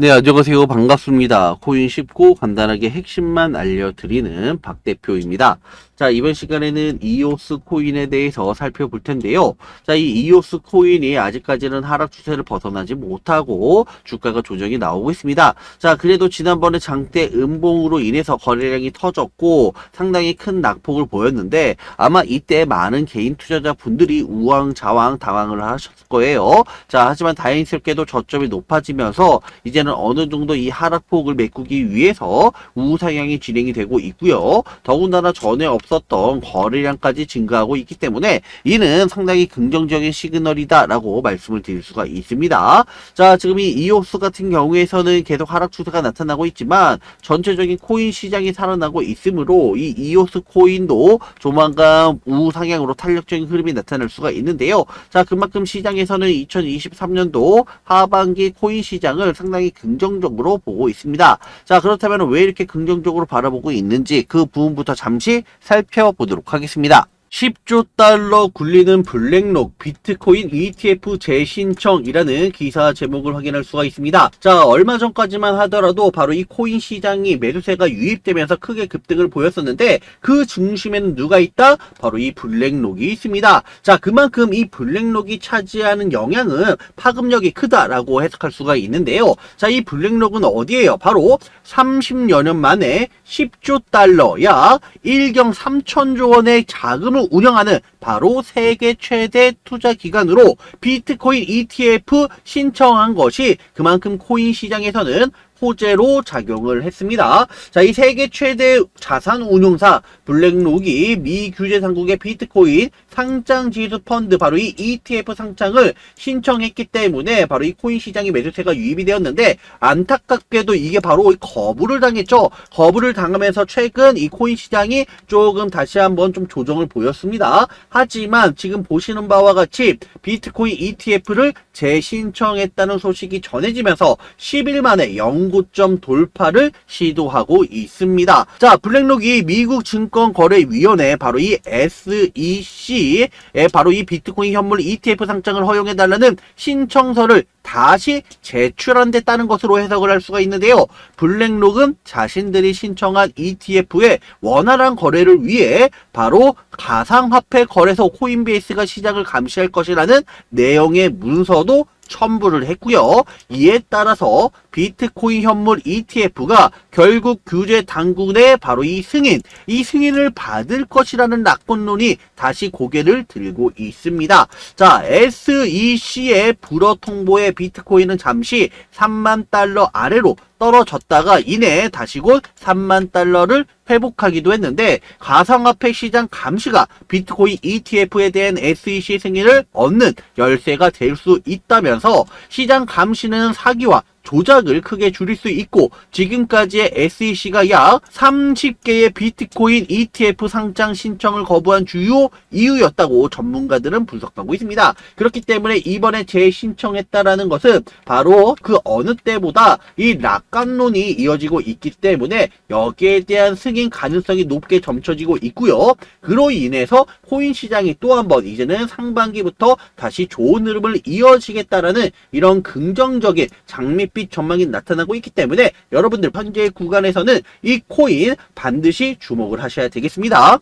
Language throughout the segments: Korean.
네, 안녕하세요. 반갑습니다. 코인 쉽고 간단하게 핵심만 알려드리는 박 대표입니다. 자, 이번 시간에는 이오스 코인에 대해서 살펴볼 텐데요. 자, 이 이오스 코인이 아직까지는 하락 추세를 벗어나지 못하고 주가가 조정이 나오고 있습니다. 자, 그래도 지난번에 장대 음봉으로 인해서 거래량이 터졌고 상당히 큰 낙폭을 보였는데 아마 이때 많은 개인 투자자 분들이 우왕좌왕 당황을 하셨을 거예요. 자, 하지만 다행스럽게도 저점이 높아지면서 이제는 어느 정도 이 하락폭을 메꾸기 위해서 우상향이 진행이 되고 있고요. 더군다나 전에 없 었던 거래량까지 증가하고 있기 때문에 이는 상당히 긍정적인 시그널이다라고 말씀을 드릴 수가 있습니다. 자, 지금 이 이오스 같은 경우에서는 계속 하락 추세가 나타나고 있지만 전체적인 코인 시장이 살아나고 있으므로 이 이오스 코인도 조만간 우상향으로 탄력적인 흐름이 나타날 수가 있는데요. 자, 그만큼 시장에서는 2023년도 하반기 코인 시장을 상당히 긍정적으로 보고 있습니다. 자, 그렇다면 왜 이렇게 긍정적으로 바라보고 있는지 그 부분부터 잠시 살 펴보도록 하겠습니다. 10조 달러 굴리는 블랙록 비트코인 ETF 재신청이라는 기사 제목을 확인할 수가 있습니다. 자, 얼마 전까지만 하더라도 바로 이 코인 시장이 매수세가 유입되면서 크게 급등을 보였었는데 그 중심에는 누가 있다? 바로 이 블랙록이 있습니다. 자, 그만큼 이 블랙록이 차지하는 영향은 파급력이 크다라고 해석할 수가 있는데요. 자, 이 블랙록은 어디에요? 바로 30여 년 만에 10조 달러, 약 1경 3천조 원의 자금을 운영하는 바로 세계 최대 투자 기관으로 비트코인 ETF 신청한 것이 그만큼 코인 시장에서는 호재로 작용을 했습니다. 자, 이 세계 최대 자산 운용사 블랙록이 미 규제 당국의 비트코인 상장 지수 펀드 바로 이 ETF 상장을 신청했기 때문에 바로 이 코인 시장의 매수세가 유입이 되었는데 안타깝게도 이게 바로 거부를 당했죠. 거부를 당하면서 최근 이 코인 시장이 조금 다시 한번 좀 조정을 보였습니다. 하지만 지금 보시는 바와 같이 비트코인 ETF를 재신청했다는 소식이 전해지면서 10일 만에 연고점 돌파를 시도하고 있습니다. 자, 블랙록이 미국 증권 거래위원회 바로 이 SEC에 바로 이 비트코인 현물 ETF 상장을 허용해달라는 신청서를 다시 제출한댔다는 것으로 해석을 할 수가 있는데요. 블랙록은 자신들이 신청한 ETF의 원활한 거래를 위해 바로 가상화폐 거래소 코인베이스가 시장을 감시할 것이라는 내용의 문서도 첨부를 했고요. 이에 따라서 비트코인 현물 ETF가 결국 규제 당국의 바로 이 승인, 이 승인을 받을 것이라는 낙권론이 다시 고개를 들고 있습니다. 자, SEC의 불어 통보에 비트코인은 잠시 3만 달러 아래로 떨어졌다가 이내 다시 곧 3만 달러를 회복하기도 했는데 가상화폐 시장 감시가 비트코인 ETF에 대한 SEC 승인을 얻는 열쇠가 될 수 있다면서 시장 감시는 사기와 조작을 크게 줄일 수 있고 지금까지의 SEC가 약 30개의 비트코인 ETF 상장 신청을 거부한 주요 이유였다고 전문가들은 분석하고 있습니다. 그렇기 때문에 이번에 재신청했다라는 것은 바로 그 어느 때보다 이 낙관론이 이어지고 있기 때문에 여기에 대한 승인 가능성이 높게 점쳐지고 있고요. 그로 인해서 코인 시장이 또 한번 이제는 상반기부터 다시 좋은 흐름을 이어지겠다라는 이런 긍정적인 장밋 빛 전망이 나타나고 있기 때문에 여러분들 현재 구간에서는 이 코인 반드시 주목을 하셔야 되겠습니다.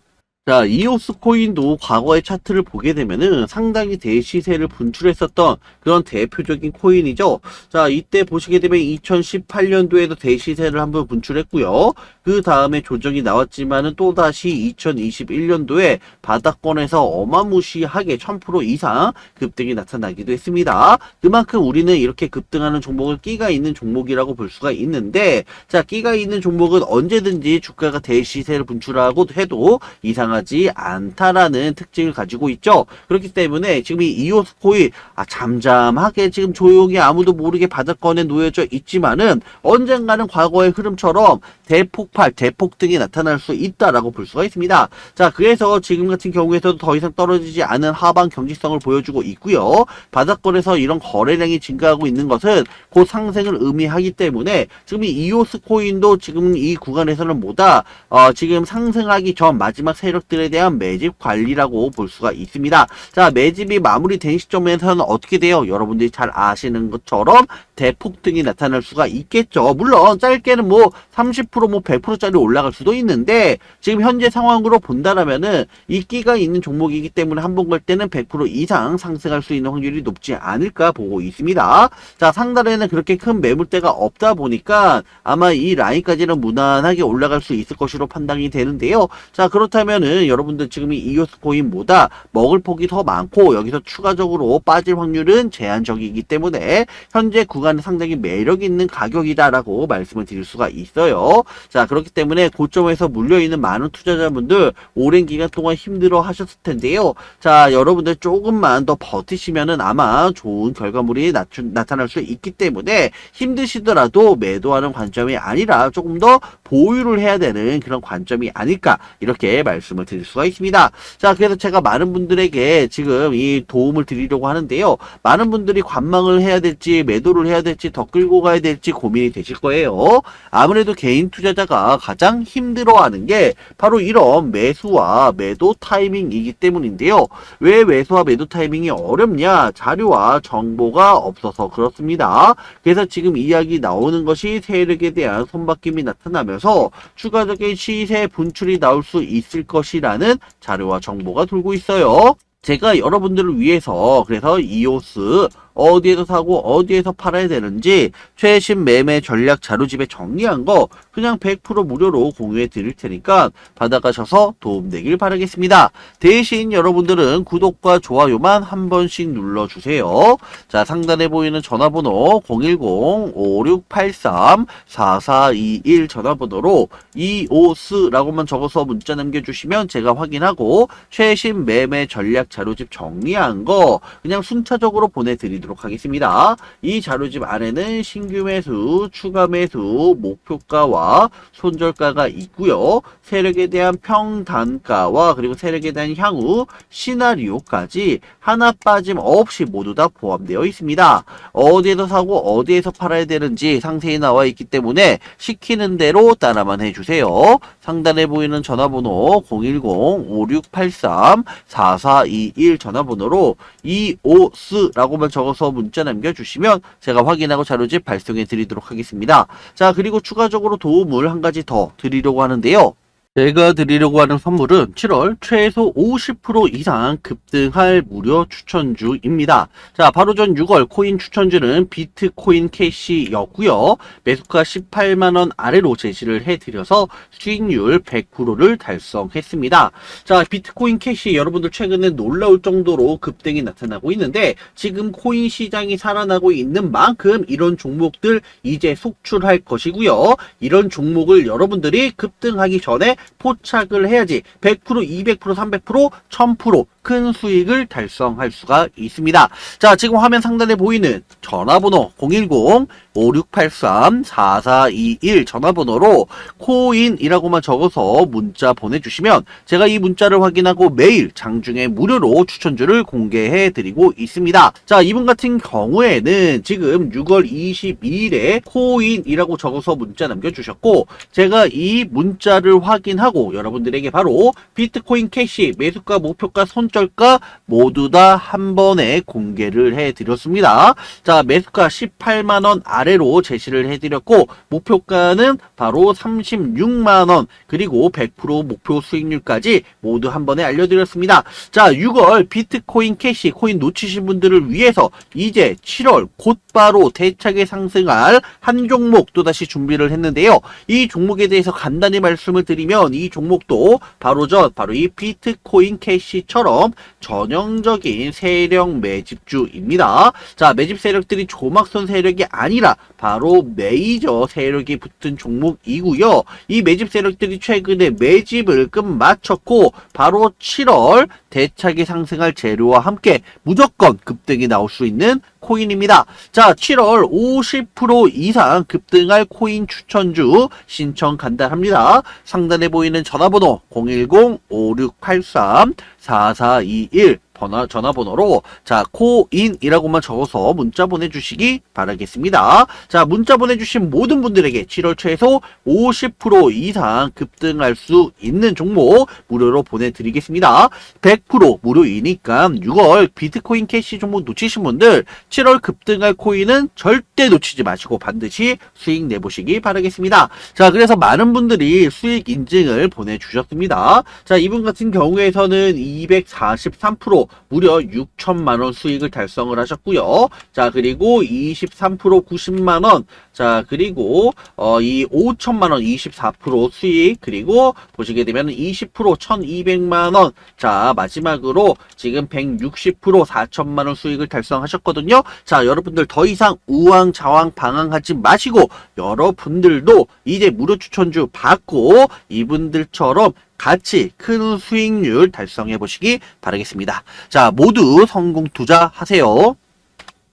자, 이오스 코인도 과거의 차트를 보게 되면은 상당히 대시세를 분출했었던 그런 대표적인 코인이죠. 자, 이때 보시게 되면 2018년도에도 대시세를 한번 분출했고요. 그 다음에 조정이 나왔지만은 또다시 2021년도에 바닥권에서 어마무시하게 1000% 이상 급등이 나타나기도 했습니다. 그만큼 우리는 이렇게 급등하는 종목을 끼가 있는 종목이라고 볼 수가 있는데, 자, 끼가 있는 종목은 언제든지 주가가 대시세를 분출하고 해도 이상 한 하지 않다라는 특징을 가지고 있죠. 그렇기 때문에 지금 이 이오스 코인 아, 잠잠하게 지금 조용히 아무도 모르게 바닥권에 놓여져 있지만은 언젠가는 과거의 흐름처럼 대폭발, 대폭등이 나타날 수 있다라고 볼 수가 있습니다. 자, 그래서 지금 같은 경우에서도 더 이상 떨어지지 않은 하방 경직성을 보여주고 있고요. 바닥권에서 이런 거래량이 증가하고 있는 것은 곧 상승을 의미하기 때문에 지금 이 이오스 코인도 지금 이 구간에서는 뭐다 어, 지금 상승하기 전 마지막 세력 종목들에 대한 매집 관리라고 볼 수가 있습니다. 자, 매집이 마무리된 시점에서는 어떻게 돼요? 여러분들이 잘 아시는 것처럼 대폭등이 나타날 수가 있겠죠. 물론 짧게는 뭐 30%뭐 100%짜리 올라갈 수도 있는데 지금 현재 상황으로 본다라면은 인기가 있는 종목이기 때문에 한 번 걸 때는 100% 이상 상승할 수 있는 확률이 높지 않을까 보고 있습니다. 자, 상단에는 그렇게 큰 매물대가 없다 보니까 아마 이 라인까지는 무난하게 올라갈 수 있을 것으로 판단이 되는데요. 자, 그렇다면 은 여러분들 지금 이 이오스 코인 보다 먹을 폭이 더 많고 여기서 추가적으로 빠질 확률은 제한적이기 때문에 현재 구간은 상당히 매력 있는 가격이다라고 말씀을 드릴 수가 있어요. 자, 그렇기 때문에 고점에서 물려있는 많은 투자자분들 오랜 기간 동안 힘들어 하셨을 텐데요. 자, 여러분들 조금만 더 버티시면은 아마 좋은 결과물이 나추, 나타날 수 있기 때문에 힘드시더라도 매도하는 관점이 아니라 조금 더 보유를 해야 되는 그런 관점이 아닐까 이렇게 말씀을 드릴 수가 있습니다. 자, 그래서 제가 많은 분들에게 지금 이 도움을 드리려고 하는데요. 많은 분들이 관망을 해야 될지 매도를 해야 될지 더 끌고 가야 될지 고민이 되실 거예요. 아무래도 개인 투자자가 가장 힘들어하는 게 바로 이런 매수와 매도 타이밍이기 때문인데요. 왜 매수와 매도 타이밍이 어렵냐? 자료와 정보가 없어서 그렇습니다. 그래서 지금 이야기 나오는 것이 세력에 대한 손바뀜이 나타나면서 추가적인 시세 분출이 나올 수 있을 것이 라는 자료와 정보가 돌고 있어요. 제가 여러분들을 위해서 그래서 이오스 어디에서 사고 어디에서 팔아야 되는지 최신 매매 전략 자료집에 정리한 거 그냥 100% 무료로 공유해 드릴 테니까 받아가셔서 도움되길 바라겠습니다. 대신 여러분들은 구독과 좋아요만 한 번씩 눌러주세요. 자 상단에 보이는 전화번호 010-5683-4421 전화번호로 이오스라고만 적어서 문자 남겨주시면 제가 확인하고 최신 매매 전략 자료집 정리한 거 그냥 순차적으로 보내드리도록 하겠습니다. 이 자료집 안에는 신규 매수, 추가 매수, 목표가와 손절가가 있고요. 세력에 대한 평단가와 그리고 세력에 대한 향후 시나리오까지 하나 빠짐없이 모두 다 포함되어 있습니다. 어디에서 사고 어디에서 팔아야 되는지 상세히 나와 있기 때문에 시키는 대로 따라만 해주세요. 상단에 보이는 전화번호 010-5683-4421 전화번호로 이오스라고만 적어서 문자 남겨주시면 제가 확인하고 자료집 발송해 드리도록 하겠습니다. 자 그리고 추가적으로 도움을 한 가지 더 드리려고 하는데요. 제가 드리려고 하는 선물은 7월 최소 50% 이상 급등할 무료 추천주입니다. 자, 바로 전 6월 코인 추천주는 비트코인 캐시였고요. 매수가 18만원 아래로 제시를 해드려서 수익률 100%를 달성했습니다. 자, 비트코인 캐시 여러분들 최근에 놀라울 정도로 급등이 나타나고 있는데 지금 코인 시장이 살아나고 있는 만큼 이런 종목들 이제 속출할 것이고요. 이런 종목을 여러분들이 급등하기 전에 포착을 해야지 100%, 200%, 300%, 1000%큰 수익을 달성할 수가 있습니다. 자, 지금 화면 상단에 보이는 전화번호 010-5683-4421 전화번호로 코인이라고만 적어서 문자 보내주시면 제가 이 문자를 확인하고 매일 장중에 무료로 추천주를 공개해 드리고 있습니다. 자, 이분 같은 경우에는 지금 6월 22일에 코인이라고 적어서 문자 남겨주셨고 제가 이 문자를 확인 하고 여러분들에게 바로 비트코인 캐시 매수가 목표가 손절가 모두 다 한 번에 공개를 해 드렸습니다. 자, 매수가 18만원 아래로 제시를 해 드렸고 목표가는 바로 36만원 그리고 100% 목표 수익률까지 모두 한 번에 알려드렸습니다. 자, 6월 비트코인 캐시 코인 놓치신 분들을 위해서 이제 7월 곧바로 대차게 상승할 한 종목 또다시 준비를 했는데요. 이 종목에 대해서 간단히 말씀을 드리면 이 종목도 바로 저 바로 이 비트코인 캐시처럼 전형적인 세력 매집주입니다. 자, 매집 세력들이 조막선 세력이 아니라 바로 메이저 세력이 붙은 종목이고요. 이 매집 세력들이 최근에 매집을 끝마쳤고 바로 7월 대차게 상승할 재료와 함께 무조건 급등이 나올 수 있는 코인입니다. 자, 7월 50% 이상 급등할 코인 추천주 신청 간단합니다. 상단에 보이는 전화번호 010-5683-4421 번호, 전화번호로 자 코인이라고만 적어서 문자 보내주시기 바라겠습니다. 자 문자 보내주신 모든 분들에게 7월 최소 50% 이상 급등할 수 있는 종목 무료로 보내드리겠습니다. 100% 무료이니까 6월 비트코인 캐시 종목 놓치신 분들 7월 급등할 코인은 절대 놓치지 마시고 반드시 수익 내보시기 바라겠습니다. 자 그래서 많은 분들이 수익 인증을 보내주셨습니다. 자 이분 같은 경우에서는 243% 무려 6천만 원 수익을 달성을 하셨고요. 자 그리고 23% 90만 원. 자 그리고 어, 이 5천만 원 24% 수익 그리고 보시게 되면 20% 1,200만 원. 자 마지막으로 지금 160% 4천만 원 수익을 달성하셨거든요. 자 여러분들 더 이상 우왕좌왕 방황하지 마시고 여러분들도 이제 무료 추천주 받고 이분들처럼 같이 큰 수익률 달성해 보시기 바라겠습니다. 자 모두 성공 투자하세요.